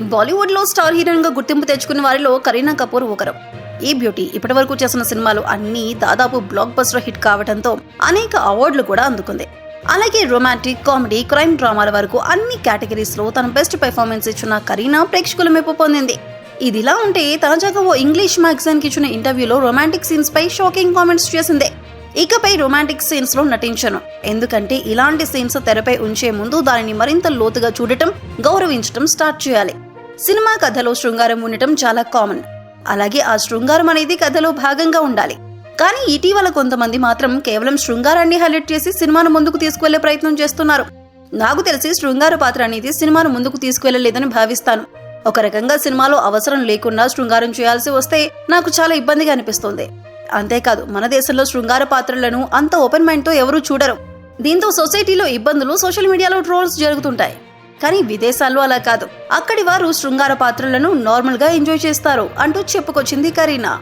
బాలీవుడ్లో స్టార్ హీరోయిన్గా గుర్తింపు తెచ్చుకున్న వారిలో కరీనా కపూర్ ఒకరు. ఈ బ్యూటీ ఇప్పటి వరకు చేసిన సినిమాలు అన్నీ దాదాపు బ్లాక్ బస్టర్ హిట్ కావడంతో అనేక అవార్డులు కూడా అందుకుంది. అలాగే రొమాంటిక్ కామెడీ క్రైమ్ డ్రామాల వరకు అన్ని కేటగిరీస్లో తన బెస్ట్ పెర్ఫార్మెన్స్ ఇచ్చిన కరీనా ప్రేక్షకుల మెప్పు పొందింది. ఇదిలా ఉంటే తాజాగా ఓ ఇంగ్లీష్ మ్యాగజైన్కి ఇచ్చిన ఇంటర్వ్యూలో రొమాంటిక్ సీన్స్ పై షాకింగ్ కామెంట్స్ చేసింది. ఇకపై రొమాంటిక్ సీన్స్లో నటించను. ఎందుకంటే ఇలాంటి సీన్స్ తెరపై ఉంచే ముందు దానిని మరింత లోతుగా చూడటం గౌరవించటం స్టార్ట్ చేయాలి. సినిమా కథలో శృంగారం ఉండటం చాలా కామన్. అలాగే ఆ శృంగారం అనేది కథలో భాగంగా ఉండాలి. కానీ ఇటీవల కొంతమంది మాత్రం కేవలం శృంగారాన్ని హైలైట్ చేసి సినిమాను ముందుకు తీసుకువెళ్ళే ప్రయత్నం చేస్తున్నారు. నాకు తెలిసి శృంగార పాత్ర అనేది సినిమాను ముందుకు తీసుకువెళ్ళలేదని భావిస్తాను. ఒక రకంగా సినిమాలో అవసరం లేకుండా శృంగారం చేయాల్సి వస్తే నాకు చాలా ఇబ్బందిగా అనిపిస్తుంది. అంతేకాదు మన దేశంలో శృంగార పాత్రలను అంత ఓపెన్ మైండ్తో ఎవరూ చూడరు. దీంతో సొసైటీలో ఇబ్బందులు సోషల్ మీడియాలో ట్రోల్స్ జరుగుతుంటాయి. కానీ విదేశాల్లో అలా కాదు. అక్కడి వారు శృంగార పాత్రలను నార్మల్గా ఎంజాయ్ చేస్తారు అంటూ చెప్పుకొచ్చింది కరీనా.